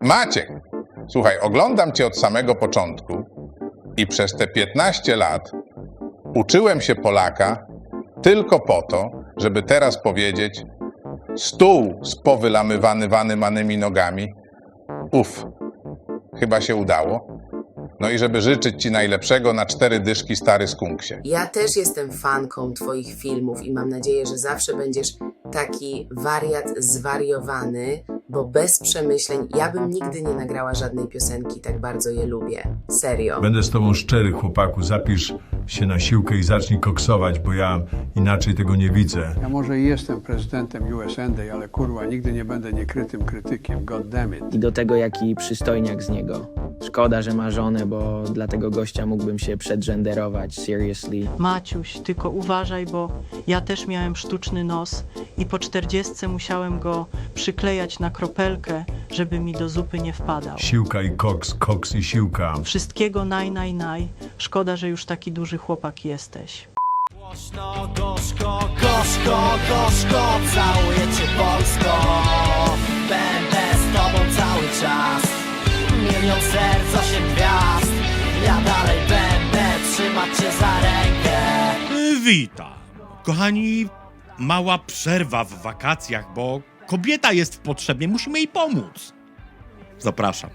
Maciek, słuchaj, oglądam cię od samego początku i przez te 15 lat uczyłem się Polaka tylko po to, żeby teraz powiedzieć stół z powylamywanymi nogami. Uf, chyba się udało. No i żeby życzyć ci najlepszego na cztery dyszki stary skunksie. Ja też jestem fanką Twoich filmów i mam nadzieję, że zawsze będziesz taki wariat zwariowany, bo bez przemyśleń ja bym nigdy nie nagrała żadnej piosenki, tak bardzo je lubię. Serio. Będę z tobą szczery, chłopaku. Zapisz się na siłkę i zacznij koksować, bo ja inaczej tego nie widzę. Ja może i jestem prezydentem USA, ale kurwa, nigdy nie będę niekrytym krytykiem, god damn it. I do tego jaki przystojniak z niego. Szkoda, że ma żonę, bo dla tego gościa mógłbym się przedgenderować, seriously. Maciuś, tylko uważaj, bo ja też miałem sztuczny nos i po czterdziestce musiałem go przyklejać na kropelkę, żeby mi do zupy nie wpadał. Siłka i koks, koks i siłka. Wszystkiego naj, naj, naj. Szkoda, że już taki duży chłopak jesteś. Głośno, gorzko, gorzko, gorzko Całuję cię Polsko Będę z tobą cały czas Milion serc, osiem gwiazd Ja dalej będę trzymać cię za rękę Witam. Kochani, mała przerwa w wakacjach, bo kobieta jest w potrzebie, musimy jej pomóc. Zapraszam.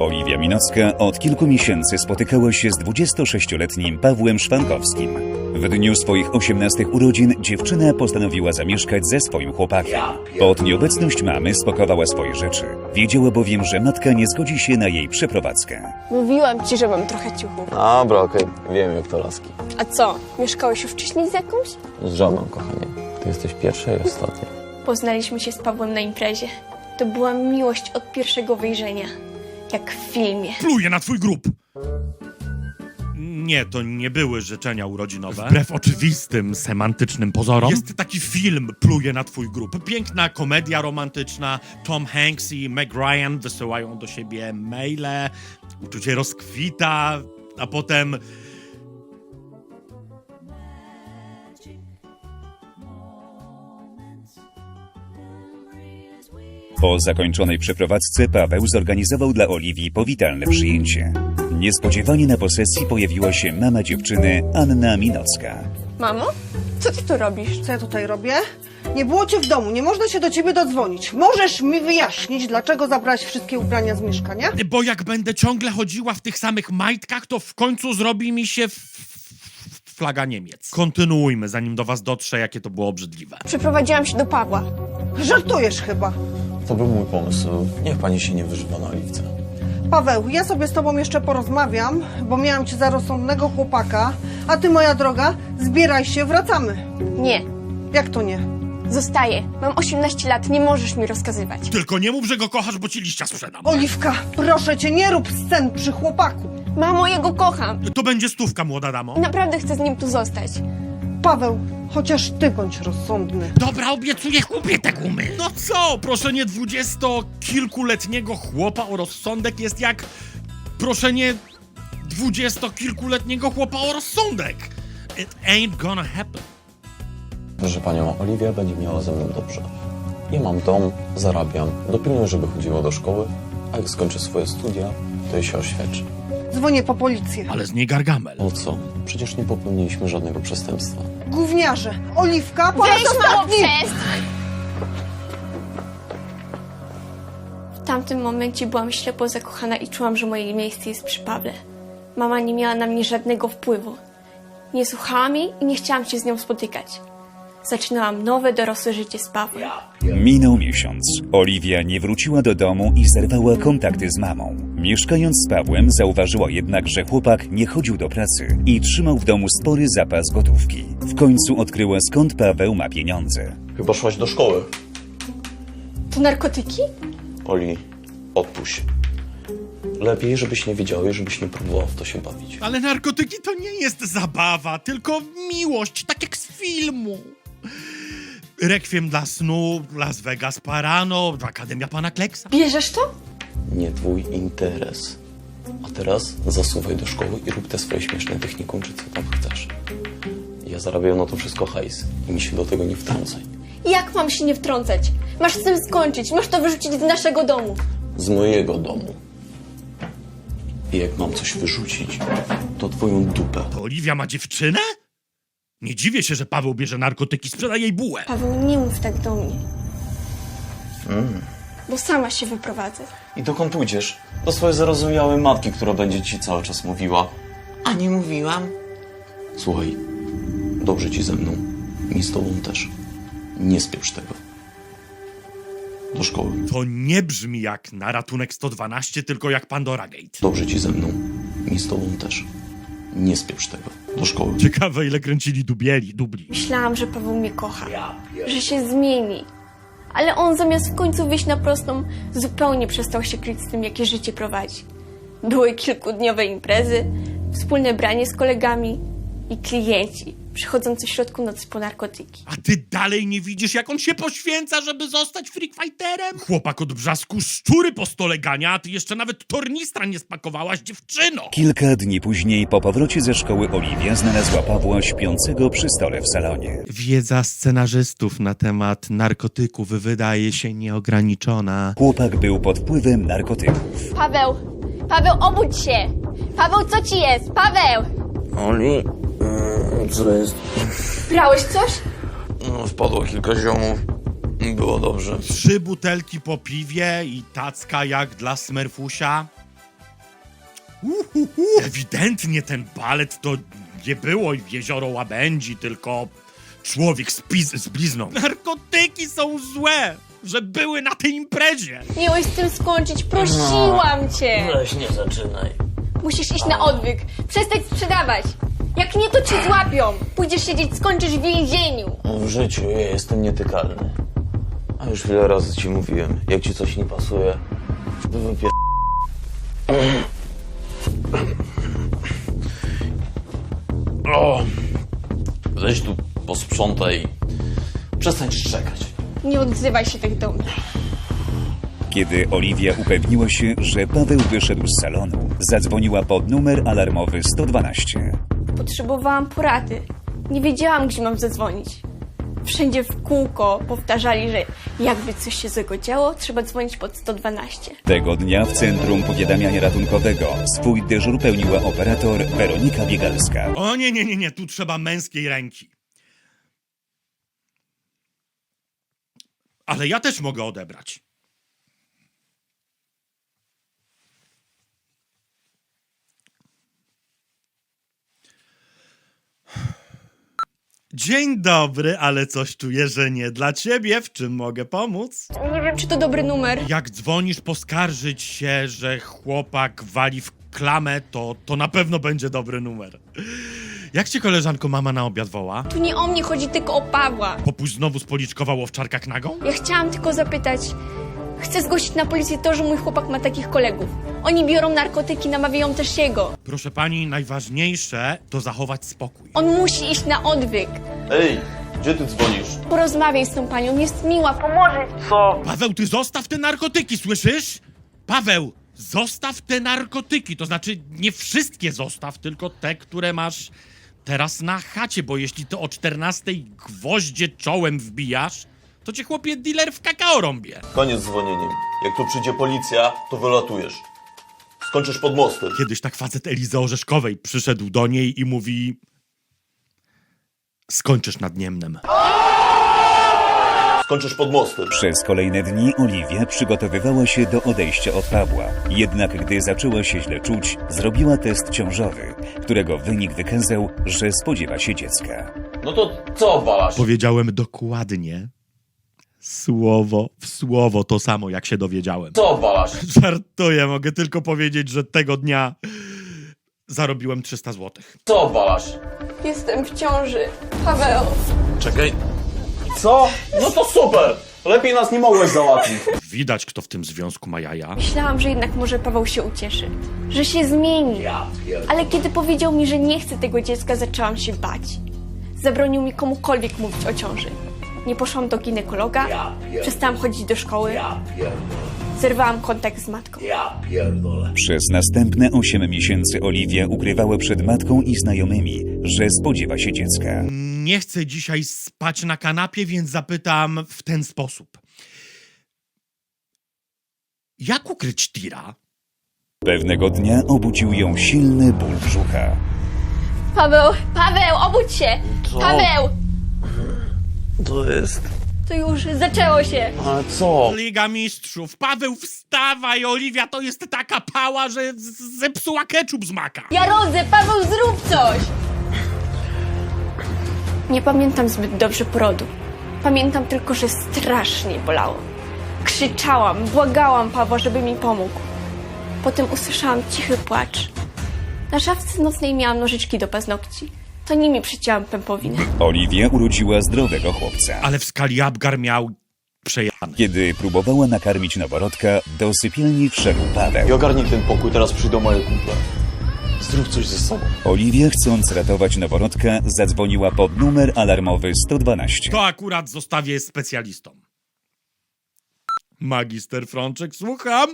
Oliwia Minocka od kilku miesięcy spotykała się z 26-letnim Pawłem Szwankowskim. W dniu swoich 18 urodzin dziewczyna postanowiła zamieszkać ze swoim chłopakiem. Pod nieobecność mamy spakowała swoje rzeczy. Wiedziała bowiem, że matka nie zgodzi się na jej przeprowadzkę. Mówiłam ci, że mam trochę ciuchów. Dobra, okej, wiem jak to laski. A co, mieszkałeś już wcześniej z jakąś? Z żoną, kochanie. Ty jesteś pierwsza i ostatnia. Poznaliśmy się z Pawłem na imprezie. To była miłość od pierwszego wejrzenia. Jak w filmie. Pluję na twój grób! Nie, to nie były życzenia urodzinowe. Wbrew oczywistym, semantycznym pozorom. Jest taki film Pluje na twój grób. Piękna komedia romantyczna. Tom Hanks i Meg Ryan wysyłają do siebie maile. Uczucie rozkwita, a potem... Po zakończonej przeprowadzce Paweł zorganizował dla Oliwii powitalne przyjęcie. Niespodziewanie na posesji pojawiła się mama dziewczyny Anna Minocka. Mamo? Co ty tu robisz? Co ja tutaj robię? Nie było cię w domu, nie można się do ciebie dodzwonić. Możesz mi wyjaśnić, dlaczego zabrałaś wszystkie ubrania z mieszkania? Bo jak będę ciągle chodziła w tych samych majtkach, to w końcu zrobi mi się f- f- flaga Niemiec. Kontynuujmy, zanim do was dotrze, jakie to było obrzydliwe. Przeprowadziłam się do Pawła. Żartujesz chyba. To był mój pomysł. Niech pani się nie wyżywa na oliwce. Paweł, ja sobie z tobą jeszcze porozmawiam, bo miałam cię za rozsądnego chłopaka, a ty, moja droga, zbieraj się, wracamy. Nie, Jak to nie? zostaję. Mam 18 lat, nie możesz mi rozkazywać. Tylko nie mów, że go kochasz, bo ci liścia sprzedam. Oliwka, proszę cię, nie rób scen przy chłopaku. Mamo, ja go kocham. To będzie stówka, młoda damo. Naprawdę chcę z nim tu zostać. Paweł, chociaż ty bądź rozsądny. Dobra, obiecuję chłopie te gumy. No co, proszenie dwudziestokilkuletniego chłopa o rozsądek jest jak proszenie dwudziestokilkuletniego chłopa o rozsądek. It ain't gonna happen. Proszę panią, Oliwia będzie miała ze mną dobrze. Ja mam dom, zarabiam, dopilnuję, żeby chodziła do szkoły, a jak skończy swoje studia, to jej się oświadczy. Dzwonię po policję. Ale z niej gargamel. No co? Przecież nie popełniliśmy żadnego przestępstwa. Gówniarze, Oliwka, po raz Weź, ostatni! przestań! W tamtym momencie byłam ślepo zakochana i czułam, że moje miejsce jest przy Pawle. Mama nie miała na mnie żadnego wpływu. Nie słuchałam jej i nie chciałam się z nią spotykać. Zaczynałam nowe, dorosłe życie z Pawłem. Minął miesiąc. Oliwia nie wróciła do domu i zerwała kontakty z mamą. Mieszkając z Pawłem, zauważyła jednak, że chłopak nie chodził do pracy i trzymał w domu spory zapas gotówki. W końcu odkryła, skąd Paweł ma pieniądze. Chyba szłaś do szkoły. To narkotyki? Oli, odpuść. Lepiej, żebyś nie wiedziała i żebyś nie próbowała w to się bawić. Ale narkotyki to nie jest zabawa, tylko miłość, tak jak z filmu. Rekwiem dla snu, Las Vegas Parano, Akademia Pana Kleksa. Bierzesz to? Nie twój interes. A teraz zasuwaj do szkoły i rób te swoje śmieszne technikum, czy co tam chcesz. Ja zarabiam na to wszystko hajs i mi się do tego nie wtrącaj. Jak mam się nie wtrącać? Masz z tym skończyć, masz to wyrzucić z naszego domu. Z mojego domu. I jak mam coś wyrzucić, to twoją dupę. To Oliwia ma dziewczynę? Nie dziwię się, że Paweł bierze narkotyki, sprzeda jej bułę. Paweł, nie mów tak do mnie. Bo sama się wyprowadzę. I dokąd pójdziesz? Do swojej zarozumiałej matki, która będzie ci cały czas mówiła. A nie mówiłam? Słuchaj, dobrze ci ze mną. Mi z tobą też. Nie spieprz tego. Do szkoły. To nie brzmi jak na ratunek 112, tylko jak Pandora Gate. Dobrze ci ze mną. Mi z tobą też. Nie spieprz tego. Do szkoły. Ciekawe, ile kręcili dubieli, dubli. Myślałam, że Paweł mnie kocha, że się zmieni. Ale on zamiast w końcu wyjść na prostą, zupełnie przestał się kryć z tym, jakie życie prowadzi. Były kilkudniowe imprezy, wspólne branie z kolegami i klienci przychodzący w środku nocy po narkotyki. A ty dalej nie widzisz, jak on się poświęca, żeby zostać freakfighterem? Chłopak od brzasku szczury po stole gania, a ty jeszcze nawet tornistra nie spakowałaś, dziewczyno! Kilka dni później po powrocie ze szkoły Oliwia znalazła Pawła śpiącego przy stole w salonie. Wiedza scenarzystów na temat narkotyków wydaje się nieograniczona. Chłopak był pod wpływem narkotyków. Paweł! Paweł, obudź się! Paweł, co ci jest? Paweł! Oli, co jest? Brałeś coś? No, wpadło kilka ziomów. Było dobrze. Trzy butelki po piwie i tacka jak dla Smerfusia. Uhuhu. Ewidentnie ten balet to nie było jezioro łabędzi, tylko człowiek z, piz- z blizną. Narkotyki są złe, że były na tej imprezie. Miałeś z tym skończyć, prosiłam cię! Weź nie zaczynaj. Musisz iść na odwyk, przestać sprzedawać. Jak nie, to cię złapią. Pójdziesz siedzieć, skończysz w więzieniu. W życiu ja jestem nietykalny. A już wiele razy ci mówiłem, jak ci coś nie pasuje, to wypier... O! Weź tu posprzątaj. Przestań szczekać. Nie odzywaj się tak do mnie. Kiedy Oliwia upewniła się, że Paweł wyszedł z salonu, zadzwoniła pod numer alarmowy 112. Potrzebowałam porady. Nie wiedziałam, gdzie mam zadzwonić. Wszędzie w kółko powtarzali, że jakby coś się złego działo, trzeba dzwonić pod 112. Tego dnia w Centrum Powiadamiania Ratunkowego swój dyżur pełniła operator Weronika Biegalska. O nie, nie, nie, nie, tu trzeba męskiej ręki. Ale ja też mogę odebrać. Dzień dobry, ale coś czuję, że nie dla ciebie. W czym mogę pomóc? Nie wiem, czy to dobry numer. Jak dzwonisz poskarżyć się, że chłopak wali w klamę, to, to na pewno będzie dobry numer. Jak cię koleżanko mama na obiad woła? Tu nie o mnie chodzi, tylko o Pawła. Popuść znowu spoliczkował owczarka knagą? Ja chciałam tylko zapytać. Chcę zgłosić na policję to, że mój chłopak ma takich kolegów. Oni biorą narkotyki, namawiają też jego. Proszę pani, najważniejsze to zachować spokój. On musi iść na odwyk. Ej, gdzie ty dzwonisz? Porozmawiaj z tą panią, jest miła, pomoże. Paweł, ty zostaw te narkotyki, słyszysz? Paweł, zostaw te narkotyki. To znaczy, nie wszystkie zostaw, tylko te, które masz teraz na chacie, bo jeśli to o 14 gwoździe czołem wbijasz, to cię chłopie dealer w kakao rąbie. Koniec z dzwonieniem. Jak tu przyjdzie policja, to wylatujesz. Skończysz pod mostem. Kiedyś tak facet Elizy Orzeszkowej przyszedł do niej i mówi... Skończysz nad Niemnem. Skończysz pod mostem. Przez kolejne dni Oliwia przygotowywała się do odejścia od Pawła. Jednak gdy zaczęła się źle czuć, zrobiła test ciążowy, którego wynik wykazał, że spodziewa się dziecka. No to co walasz? Powiedziałem dokładnie, słowo w słowo to samo, jak się dowiedziałem. Co walasz? Żartuję, mogę tylko powiedzieć, że tego dnia zarobiłem 300 zł. Co walasz? Jestem w ciąży. Paweł. Czekaj. Co? No to super! Lepiej nas nie mogłeś załatwić. Widać, kto w tym związku ma jaja. Myślałam, że jednak może Paweł się ucieszy, że się zmieni. Ale kiedy powiedział mi, że nie chce tego dziecka, zaczęłam się bać. Zabronił mi komukolwiek mówić o ciąży. Nie poszłam do ginekologa, przestałam chodzić do szkoły. Zerwałam kontakt z matką. Przez następne 8 miesięcy Oliwia ukrywała przed matką i znajomymi, że spodziewa się dziecka. Nie chcę dzisiaj spać na kanapie, więc zapytam w ten sposób. Jak ukryć tira? Pewnego dnia obudził ją silny ból brzucha. Paweł, Paweł, obudź się! Paweł! To jest... To już zaczęło się. Ale co? Liga Mistrzów. Paweł, wstawaj! Oliwia to jest taka pała, że z- zepsuła keczup z maka. Ja rodzę, Paweł, zrób coś! Nie pamiętam zbyt dobrze porodu. Pamiętam tylko, że strasznie bolało. Krzyczałam, błagałam Pawła, żeby mi pomógł. Potem usłyszałam cichy płacz. Na szafce nocnej miałam nożyczki do paznokci. To nimi przycięłam pępowinę. Oliwia urodziła zdrowego chłopca. Ale w skali Abgar miał przejane. Kiedy próbowała nakarmić noworodka, do sypialni wszedł Paweł. I ogarnij ten pokój, teraz przyjdą moje kumple. Zrób coś ze sobą. Oliwia, chcąc ratować noworodka, zadzwoniła pod numer alarmowy 112. To akurat zostawię specjalistom. Magister Frączek, słucham.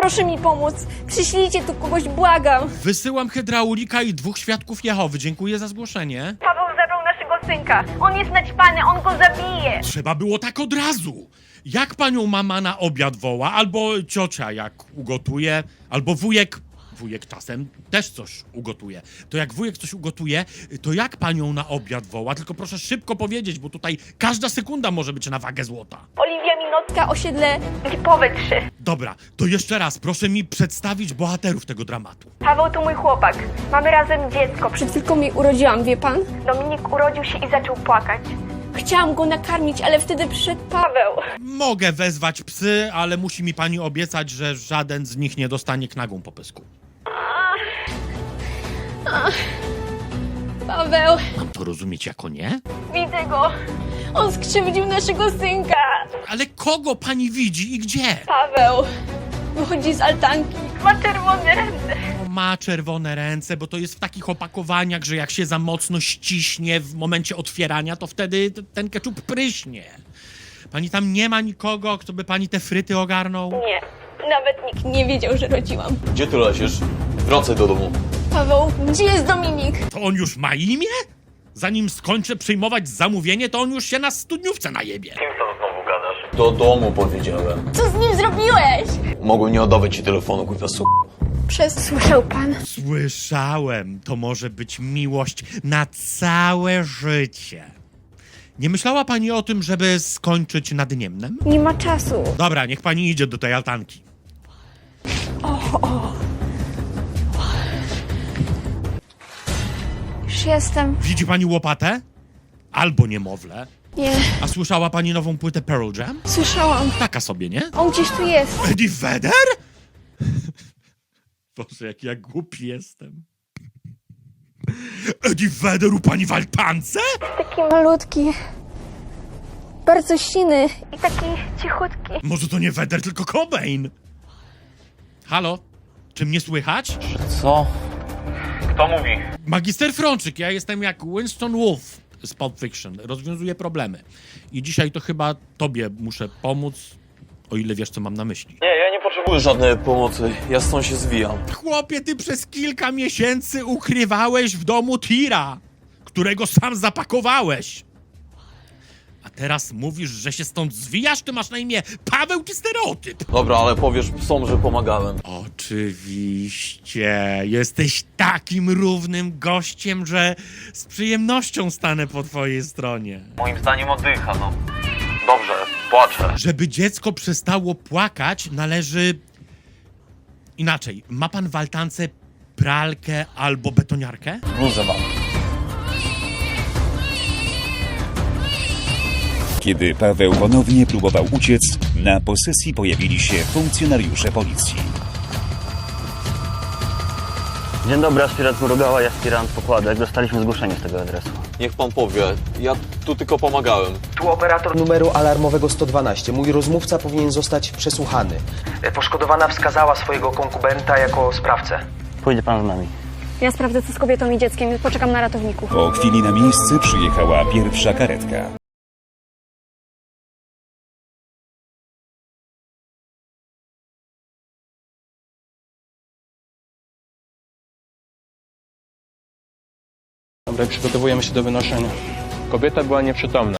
Proszę mi pomóc. Przyślijcie tu kogoś, błagam. Wysyłam hydraulika i dwóch świadków Jehowy. Dziękuję za zgłoszenie. Paweł zabrał naszego synka. On jest naćpany, on go zabije. Trzeba było tak od razu. Jak panią mama na obiad woła, albo ciocia jak ugotuje, albo wujek, wujek czasem też coś ugotuje. To jak wujek coś ugotuje, to jak panią na obiad woła? Tylko proszę szybko powiedzieć, bo tutaj każda sekunda może być na wagę złota. Minotka, osiedle Lipowe 3. Dobra, to jeszcze raz proszę mi przedstawić bohaterów tego dramatu. Paweł to mój chłopak. Mamy razem dziecko. Przed chwilką mi urodziłam, wie pan? Dominik urodził się i zaczął płakać. Chciałam go nakarmić, ale wtedy przyszedł Paweł. Mogę wezwać psy, ale musi mi pani obiecać, że żaden z nich nie dostanie knagą po pysku. Paweł, Mam to rozumieć jako nie? widzę go. On skrzywdził naszego synka. Ale kogo pani widzi i gdzie? Paweł wychodzi z altanki. Ma czerwone ręce. Ma czerwone ręce, bo to jest w takich opakowaniach, że jak się za mocno ściśnie w momencie otwierania, to wtedy t- ten keczup pryśnie. Pani tam nie ma nikogo, kto by pani te fryty ogarnął? Nie, nawet nikt nie wiedział, że rodziłam. Gdzie ty lecisz? Wracaj do domu. Paweł, gdzie jest Dominik? To on już ma imię? Zanim skończę przyjmować zamówienie, to on już się na studniówce najebie. Do domu powiedziałem. Co z nim zrobiłeś? Mogłem nie oddawać ci telefonu, kurwa, su... Przesłyszał pan. Słyszałem, to może być miłość na całe życie. Nie myślała pani o tym, żeby skończyć nad Niemnem? Nie ma czasu. Dobra, niech pani idzie do tej altanki. Już jestem. Widzi pani łopatę? Albo niemowlę. Nie, A słyszała pani nową płytę Pearl Jam? słyszałam. Taka sobie, nie? On gdzieś tu jest. Eddie Vedder? Boże, jak ja głupi jestem. Eddie Vedder u pani w altance? Taki malutki. Bardzo siny i taki cichutki. Może to nie Vedder, tylko Cobain? Halo? Czy mnie słychać? Co? Magister Frączyk, ja jestem jak Winston Wolfe z Pulp Fiction. Rozwiązuję problemy. I dzisiaj to chyba tobie muszę pomóc, o ile wiesz, co mam na myśli. Nie, ja nie potrzebuję żadnej pomocy. Ja stąd się zwijam. Chłopie, ty przez kilka miesięcy ukrywałeś w domu tira, którego sam zapakowałeś. A teraz mówisz, że się stąd zwijasz? Ty masz na imię Paweł czy stereotyp? Dobra, ale powiesz psom, że pomagałem. Oczywiście. Jesteś takim równym gościem, że z przyjemnością stanę po twojej stronie. Moim zdaniem oddycha, no. Dobrze, płaczę. Żeby dziecko przestało płakać, należy. Inaczej, ma pan w altance pralkę albo betoniarkę? Bluzę mam. Kiedy Paweł ponownie próbował uciec, na posesji pojawili się funkcjonariusze policji. Dzień dobry, aspirant Mrugała i aspirant Pokładek. Dostaliśmy zgłoszenie z tego adresu. Niech pan powie, ja tu tylko pomagałem. Tu operator numeru alarmowego 112. Mój rozmówca powinien zostać przesłuchany. Poszkodowana wskazała swojego konkubenta jako sprawcę. Pójdzie pan z nami. Ja sprawdzę co z kobietą i dzieckiem. Poczekam na ratowników. Po chwili na miejsce przyjechała pierwsza karetka. Przygotowujemy się do wynoszenia. Kobieta była nieprzytomna.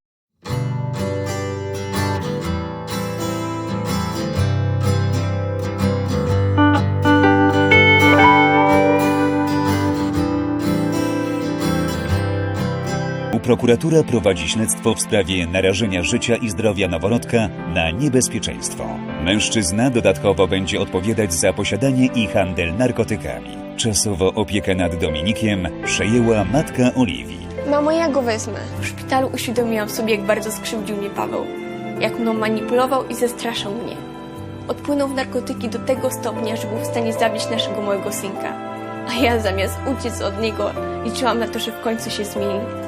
Prokuratura prowadzi śledztwo w sprawie narażenia życia i zdrowia noworodka na niebezpieczeństwo. Mężczyzna dodatkowo będzie odpowiadać za posiadanie i handel narkotykami. Czasowo opiekę nad Dominikiem przejęła matka Oliwii. Mamo, ja go wezmę. W szpitalu uświadomiłam sobie, jak bardzo skrzywdził mnie Paweł. Jak mną manipulował i zastraszał mnie. Odpłynął w narkotyki do tego stopnia, że był w stanie zabić naszego małego synka. A ja zamiast uciec od niego, liczyłam na to, że w końcu się zmieni.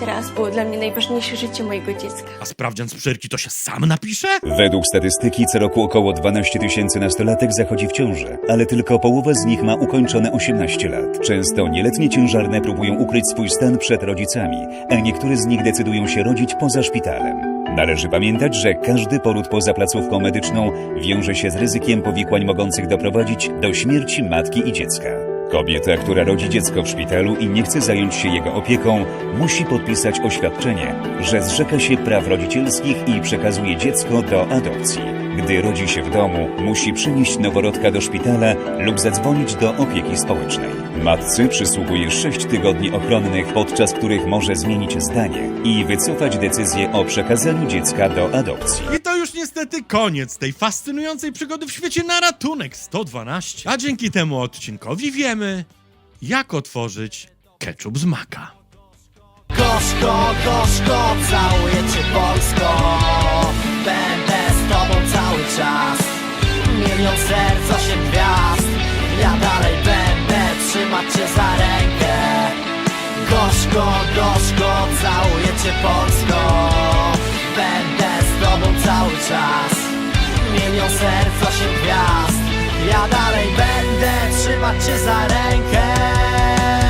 Teraz było dla mnie najważniejsze życie mojego dziecka. A sprawdzian z przyrki to się sam napisze? Według statystyki co roku około 12 tysięcy nastolatek zachodzi w ciążę, ale tylko połowa z nich ma ukończone 18 lat. Często nieletnie ciężarne próbują ukryć swój stan przed rodzicami, a niektóre z nich decydują się rodzić poza szpitalem. Należy pamiętać, że każdy poród poza placówką medyczną wiąże się z ryzykiem powikłań mogących doprowadzić do śmierci matki i dziecka. Kobieta, która rodzi dziecko w szpitalu i nie chce zająć się jego opieką, musi podpisać oświadczenie, że zrzeka się praw rodzicielskich i przekazuje dziecko do adopcji. Gdy rodzi się w domu, musi przynieść noworodka do szpitala lub zadzwonić do opieki społecznej. Matce przysługuje 6 tygodni ochronnych, podczas których może zmienić zdanie i wycofać decyzję o przekazaniu dziecka do adopcji. I to już niestety koniec tej fascynującej przygody w świecie na ratunek 112. A dzięki temu odcinkowi wiemy, jak otworzyć ketchup z maka. Gorzko, gorzko, całuję cię Polsko Będę z tobą cały czas Milion serc, trzymać cię za rękę. Gorzko, gorzko, całuję cię Polsko Będę z tobą cały czas Milion serc, osiem gwiazd. Ja dalej będę trzymać cię za rękę